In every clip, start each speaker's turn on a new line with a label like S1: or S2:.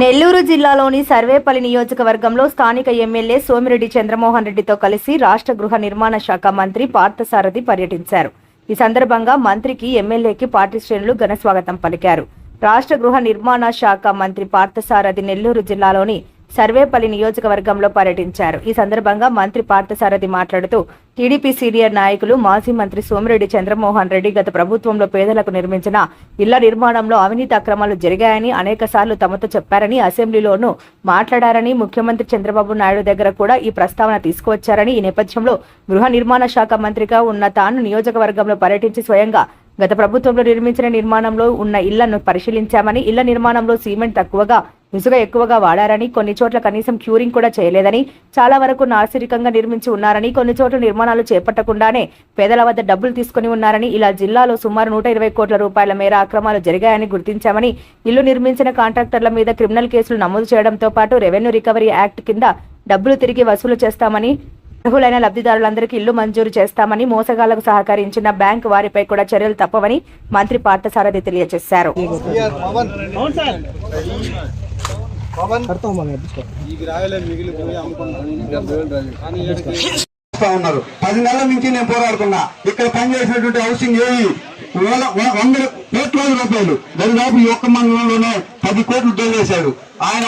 S1: నెల్లూరు జిల్లాలోని సర్వేపల్లి నియోజకవర్గంలో స్థానిక ఎమ్మెల్యే సోమిరెడ్డి చంద్రమోహన్ రెడ్డితో కలిసి రాష్ట్ర గృహ నిర్మాణ శాఖ మంత్రి పార్థసారథి పర్యటించారు. ఈ సందర్భంగా మంత్రికి ఎమ్మెల్యేకి పార్టీ శ్రేణులు ఘన స్వాగతం పలికారు. రాష్ట్ర గృహ నిర్మాణ శాఖ మంత్రి పార్థసారథి నెల్లూరు జిల్లాలోని సర్వేపల్లి నియోజకవర్గంలో పర్యటించారు. ఈ సందర్భంగా మంత్రి పార్థసారథి మాట్లాడుతూ టీడీపీ సీనియర్ నాయకులు మాజీ మంత్రి సోమిరెడ్డి చంద్రమోహన్ రెడ్డి గత ప్రభుత్వంలో పేదలకు నిర్మించిన ఇళ్ళ నిర్మాణంలో అవినీతి అక్రమాలు జరిగాయని అనేక తమతో చెప్పారని అసెంబ్లీలోనూ మాట్లాడారని ముఖ్యమంత్రి చంద్రబాబు నాయుడు దగ్గర కూడా ఈ ప్రస్తావన తీసుకువచ్చారని ఈ నేపథ్యంలో గృహ నిర్మాణ శాఖ మంత్రిగా ఉన్న తాను నియోజకవర్గంలో పర్యటించి స్వయంగా గత ప్రభుత్వంలో నిర్మించిన నిర్మాణంలో ఉన్న ఇళ్ళను పరిశీలించామని ఇళ్ళ నిర్మాణంలో సిమెంట్ తక్కువగా ఇసుక ఎక్కువగా వాడారని కొన్ని చోట్ల కనీసం క్యూరింగ్ కూడా చేయలేదని చాలా వరకు నాసిరికంగా నిర్మించి ఉన్నారని కొన్ని చోట్ల నిర్మాణాలు చేపట్టకుండానే పేదల వద్ద డబ్బులు తీసుకుని ఉన్నారని ఇలా జిల్లాలో సుమారు నూట ఇరవై కోట్ల రూపాయల మేర అక్రమాలు జరిగాయని గుర్తించామని ఇల్లు నిర్మించిన కాంట్రాక్టర్ల మీద క్రిమినల్ కేసులు నమోదు చేయడంతో పాటు రెవెన్యూ రికవరీ యాక్ట్ కింద డబ్బులు తిరిగి వసూలు చేస్తామని అర్హులైన లబ్ధిదారులందరికీ ఇల్లు మంజూరు చేస్తామని మోసగాళ్ళకు సహకరించిన బ్యాంక్ వారిపై కూడా చర్యలు తప్పవని మంత్రి పార్థసారథి తెలియజేశారు.
S2: ఉన్నారు. పది నెలల నుంచి నేను పోరాడుతున్నా. ఇక్కడ పనిచేసినటువంటి హౌసింగ్ ఏవి వేల వ- వందల కోట్లాది రూపాయలు. దరిదాపు ఈ ఒక్క మండలంలోనే పది కోట్లు దొరికేశాడు ఆయన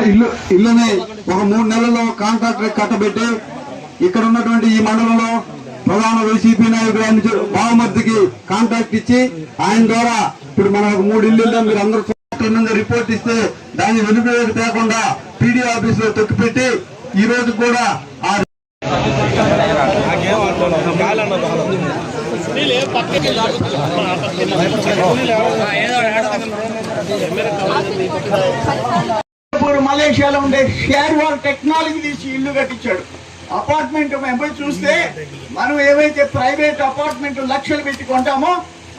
S2: ఇల్లు ఇల్లుని ఒక మూడు నెలల్లో కాంట్రాక్టర్ కట్టబెట్టి ఇక్కడ ఉన్నటువంటి ఈ మండలంలో ప్రధాన వైసీపీ నాయకుడు బావమర్దికి కాంట్రాక్ట్ ఇచ్చి ఆయన ద్వారా ఇప్పుడు మన ఒక మూడు ఇల్లు మీరు అందరూ రిపోర్ట్ ఇస్తే దాన్ని వెనుక తేకుండా పీడీ ఆఫీస్లో తొక్కిపెట్టి ఈ రోజు కూడా ఆ
S3: మలేషియాలో ఉండే షేర్ వాల్ టెక్నాలజీ తీసి ఇల్లు కట్టించాడు. అపార్ట్మెంట్ మేము పోయి చూస్తే మనం ఏవైతే ప్రైవేట్ అపార్ట్మెంట్ లక్షలు పెట్టి కొంటామో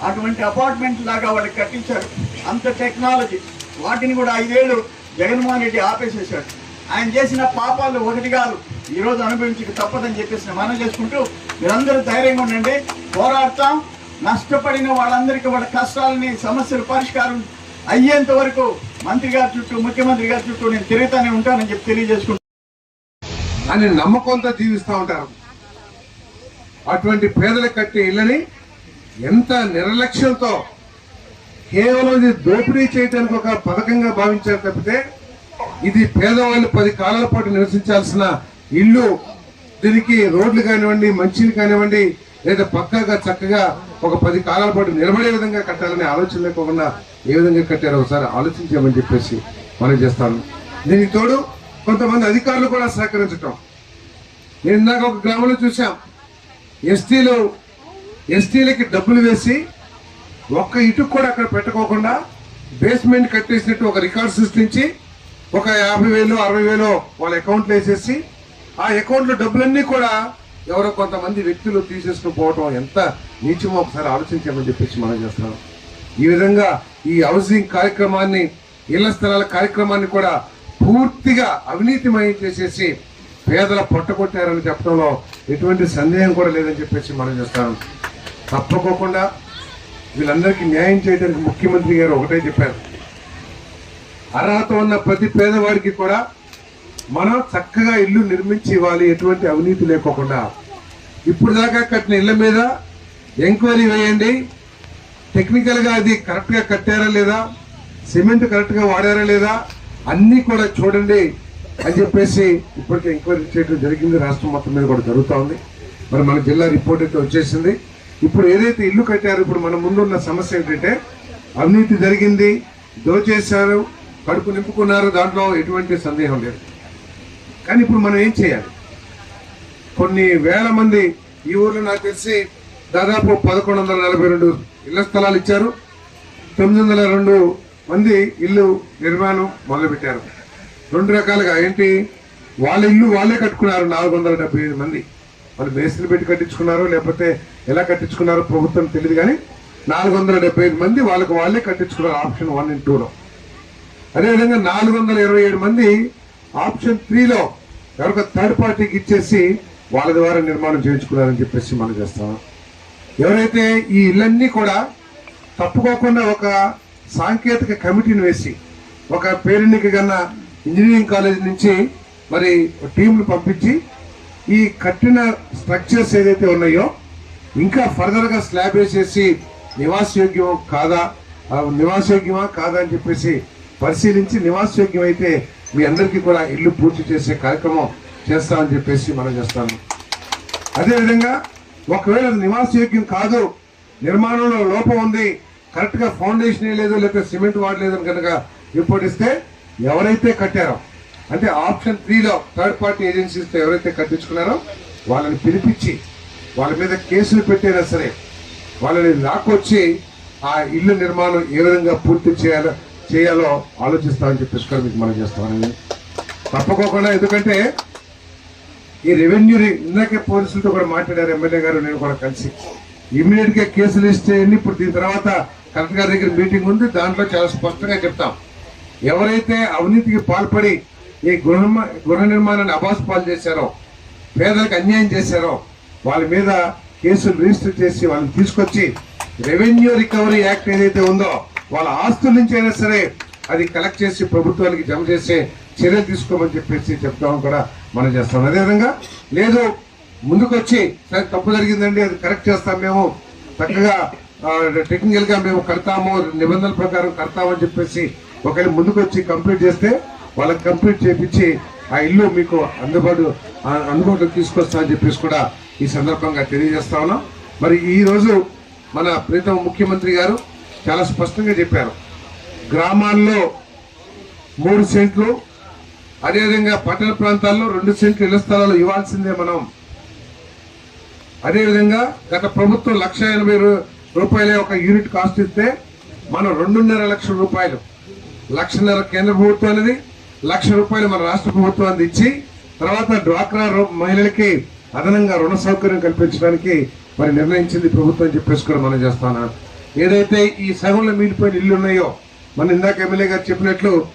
S3: అటువంటి అపార్ట్మెంట్ లాగా వాళ్ళకి కట్టించారు. అంత టెక్నాలజీ వాటిని కూడా ఐదేళ్ళు జగన్మోహన్ రెడ్డి ఆపేసేశాడు. ఆయన చేసిన పాపాలు ఒకటి కాదు ఈరోజు అనుభవించక తప్పదని చెప్పేసి మనం చేసుకుంటూ మీరందరూ ధైర్యంగా ఉండండి. పోరాడతాం. నష్టపడిన వాళ్ళందరికీ వాళ్ళ కష్టాలని సమస్యలు పరిష్కారం అయ్యేంత వరకు మంత్రి గారి చుట్టూ ముఖ్యమంత్రి గారి చుట్టూ నేను తిరుగుతానే ఉంటానని చెప్పి తెలియజేసుకుంటాను
S4: అని నమ్మకంతో జీవిస్తూ ఉంటారు. అటువంటి పేదలకు కట్టే ఇళ్ళని ఎంత నిర్లక్ష్యంతో కేవలం ఇది దోపిడీ చేయడానికి ఒక పథకంగా భావించారు తప్పితే ఇది పేదవాళ్ళు పది కాలాల పాటు నివసించాల్సిన ఇల్లు దీనికి రోడ్లు కానివ్వండి మంచిని కానివ్వండి లేదా పక్కగా చక్కగా ఒక పది కాలాల పాటు నిలబడే విధంగా కట్టాలనే ఆలోచన లేకుండా ఏ విధంగా కట్టారో ఒకసారి ఆలోచించామని చెప్పేసి మనం చేస్తాను దీనికి తోడు కొంతమంది అధికారులు కూడా సహకరించటం. నేను ఇందాక ఒక గ్రామంలో చూసాం ఎస్టీలు ఎస్టీలకి డబ్బులు వేసి ఒక్క ఇటుకు కూడా అక్కడ పెట్టుకోకుండా బేస్మెంట్ కట్టేసినట్టు ఒక రికార్డు సృష్టించి ఒక యాభై వేలు అరవై వేలు వాళ్ళ అకౌంట్లో వేసేసి ఆ అకౌంట్లో డబ్బులన్నీ కూడా ఎవరో కొంతమంది వ్యక్తులు తీసేసుకుని పోవటం ఎంత నీచమో ఒకసారి ఆలోచించామని చెప్పేసి మనం చేస్తున్నాం. ఈ విధంగా ఈ హౌసింగ్ కార్యక్రమాన్ని ఇళ్ళ స్థలాల కార్యక్రమాన్ని కూడా పూర్తిగా అవినీతిమయం చేసేసి పేదల పొట్టగొట్టారని చెప్పడంలో ఎటువంటి సందేహం కూడా లేదని చెప్పేసి మనం చేస్తాం తప్పకోకుండా వీళ్ళందరికీ న్యాయం చేయడానికి ముఖ్యమంత్రి గారు ఒకటే చెప్పారు. అర్హత ఉన్న ప్రతి పేదవాడికి కూడా మనం చక్కగా ఇల్లు నిర్మించి ఇవ్వాలి ఎటువంటి అవినీతి లేకోకుండా. ఇప్పుడు దాకా కట్టిన ఇళ్ళ మీద ఎంక్వైరీ వేయండి. టెక్నికల్గా అది కరెక్ట్గా కట్టారా లేదా? సిమెంట్ కరెక్ట్గా వాడారా లేదా? అన్నీ కూడా చూడండి అని చెప్పేసి ఇప్పటికే ఎంక్వైరీ చేయడం జరిగింది. రాష్ట్రం మొత్తం మీద కూడా జరుగుతూ ఉంది. మరి మన జిల్లా రిపోర్ట్ అయితే వచ్చేసింది. ఇప్పుడు ఏదైతే ఇల్లు కట్టారో ఇప్పుడు మన ముందున్న సమస్య ఏంటంటే అవినీతి జరిగింది దోచేశారు కడుపు నింపుకున్నారు దాంట్లో ఎటువంటి సందేహం లేదు. కానీ ఇప్పుడు మనం ఏం చేయాలి? కొన్ని వేల మంది ఈ ఊర్లో నాకు తెలిసి దాదాపు పదకొండు వందల నలభై రెండు ఇళ్ళ స్థలాలు ఇచ్చారు. తొమ్మిది వందల రెండు మంది ఇల్లు నిర్మాణం మొదలుపెట్టారు. రెండు రకాలుగా ఏంటి? వాళ్ళ ఇల్లు వాళ్ళే కట్టుకున్నారు నాలుగు వందల డెబ్బై ఐదు మంది. వాళ్ళు మేస్త్రి పెట్టి కట్టించుకున్నారో లేకపోతే ఎలా కట్టించుకున్నారో ప్రభుత్వం తెలియదు కానీ నాలుగు వందల డెబ్బై ఐదు మంది వాళ్ళకు వాళ్ళే కట్టించుకున్నారు ఆప్షన్ వన్ అండ్ టూలో. అదేవిధంగా నాలుగు వందల ఇరవై ఏడు మంది ఆప్షన్ త్రీలో ఎవరికో థర్డ్ పార్టీకి ఇచ్చేసి వాళ్ళ ద్వారా నిర్మాణం చేయించుకున్నారని చెప్పేసి మనం చేస్తాం. ఎవరైతే ఈ ఇళ్ళన్నీ కూడా తప్పుకోకుండా ఒక సాంకేతిక కమిటీని వేసి ఒక పేరెన్నిక కన్నా ఇంజనీరింగ్ కాలేజ్ నుంచి మరి టీంలు పంపించి ఈ కట్టిన స్ట్రక్చర్స్ ఏదైతే ఉన్నాయో ఇంకా ఫర్దర్గా స్లాబ్ వేసేసి నివాసయోగ్యం కాదా నివాసయోగ్యమా కాదా అని చెప్పేసి పరిశీలించి నివాసయోగ్యం అయితే మీ అందరికీ కూడా ఇల్లు పూర్తి చేసే కార్యక్రమం చేస్తామని చెప్పేసి మనం చేస్తాము. అదేవిధంగా ఒకవేళ నివాసయోగ్యం కాదు నిర్మాణంలో లోపం ఉంది కరెక్ట్గా ఫౌండేషన్ లేదు లేకపోతే సిమెంట్ వాడలేదు అని కనుక రిపోర్ట్ ఇస్తే ఎవరైతే కట్టారో అంటే ఆప్షన్ త్రీలో థర్డ్ పార్టీ ఏజెన్సీస్తో ఎవరైతే కట్టించుకున్నారో వాళ్ళని పిలిపించి వాళ్ళ మీద కేసులు పెట్టైనా సరే వాళ్ళని లాక్కొచ్చి ఆ ఇల్లు నిర్మాణం ఏ విధంగా పూర్తి చేయాలో చేయాలో ఆలోచిస్తామని చెప్పేసి కూడా మీకు మనం చేస్తామని తప్పకోకుండా ఎందుకంటే ఈ రెవెన్యూ ఇందాకే పోలీసులతో కూడా మాట్లాడారు ఎమ్మెల్యే గారు నేను కూడా కలిసి. ఇమ్మీడియట్గా కేసులు ఇస్తే ఇప్పుడు దీని తర్వాత కలెక్టర్ గారి దగ్గర మీటింగ్ ఉంది. దాంట్లో చాలా స్పష్టంగా చెప్తాం. ఎవరైతే అవినీతికి పాల్పడి ఈ గృహ గృహ నిర్మాణాన్ని అబాస్ పాలు చేశారో పేదలకు అన్యాయం చేశారో వాళ్ళ మీద కేసులు రిజిస్టర్ చేసి వాళ్ళని తీసుకొచ్చి రెవెన్యూ రికవరీ యాక్ట్ ఏదైతే ఉందో వాళ్ళ ఆస్తుల నుంచి అయినా సరే అది కలెక్ట్ చేసి ప్రభుత్వానికి జమ చేసే చర్యలు తీసుకోమని చెప్పేసి చెప్తామని కూడా మనం చేస్తాం. అదేవిధంగా లేదు ముందుకొచ్చి సరే తప్పు జరిగిందండి అది కరెక్ట్ చేస్తాం మేము చక్కగా టెక్నికల్గా మేము కడతాము నిబంధనల ప్రకారం కడతామని చెప్పేసి ఒకవేళ ముందుకొచ్చి కంప్లీట్ చేస్తే వాళ్ళకి కంప్లీట్ చేపించి ఆ ఇల్లు మీకు అందుబాటు అందుబాటులో అందుబాటులోకి తీసుకొస్తా అని చెప్పేసి కూడా ఈ సందర్భంగా తెలియజేస్తా ఉన్నాం. మరి ఈరోజు మన ప్రీతం ముఖ్యమంత్రి గారు చాలా స్పష్టంగా చెప్పారు. గ్రామాల్లో మూడు సెంట్లు అదేవిధంగా పట్టణ ప్రాంతాల్లో రెండు సెంట్లు ఇళ్ళ స్థలాలు ఇవ్వాల్సిందే మనం. అదేవిధంగా గత ప్రభుత్వం లక్ష ఎనభై రూపాయలే ఒక యూనిట్ కాస్ట్ ఇస్తే మనం రెండున్నర లక్షల రూపాయలు లక్షన్నర కేంద్ర ప్రభుత్వానికి లక్ష రూపాయలు మన రాష్ట్ర ప్రభుత్వానికి ఇచ్చి తర్వాత డ్వాక్రా మహిళలకి అదనంగా రుణ సౌకర్యం కల్పించడానికి మరి నిర్ణయించింది ప్రభుత్వం అని చెప్పేసి కూడా మనం చేస్తాను ఏదైతే ఈ సగంలో మిగిలిపోయిన ఇల్లు ఉన్నాయో మన ఇందాక ఎమ్మెల్యే గారు చెప్పినట్లు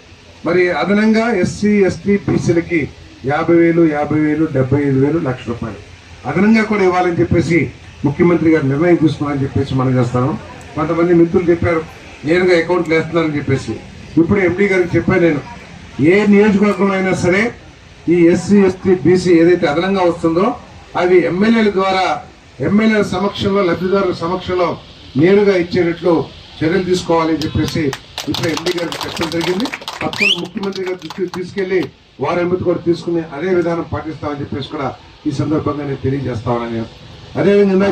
S4: మరి అదనంగా ఎస్సీ ఎస్టీ బీసీలకి యాభై వేలు యాభై వేలు డెబ్బై ఐదు వేలు లక్ష రూపాయలు. అదనంగా కూడా ఇవ్వాలని చెప్పేసి ముఖ్యమంత్రి గారు నిర్ణయం తీసుకున్నారని చెప్పేసి మనం చేస్తాను కొంతమంది మిత్రులు చెప్పారు నేరుగా అకౌంట్లు వేస్తున్నారని చెప్పేసి. ఇప్పుడు ఎండి గారికి చెప్పాను నేను ఏ నియోజకవర్గం అయినా సరే ఈ ఎస్సీ ఎస్టీ బీసీ ఏదైతే అదనంగా వస్తుందో అవి ఎమ్మెల్యేల ద్వారా ఎమ్మెల్యేల సమక్షంలో లబ్ధిదారుల సమక్షంలో నేరుగా ఇచ్చేటట్లు చర్యలు తీసుకోవాలని చెప్పేసి ఇప్పుడు ఎంపీ గారికి చెప్పడం జరిగింది. తప్పని ముఖ్యమంత్రి గారి దృష్టికి తీసుకెళ్ళి వారి ఎంపిక కూడా తీసుకుని అదే విధానం పాటిస్తామని చెప్పేసి కూడా ఈ సందర్భంగా నేను తెలియజేస్తామని అదేవిధంగా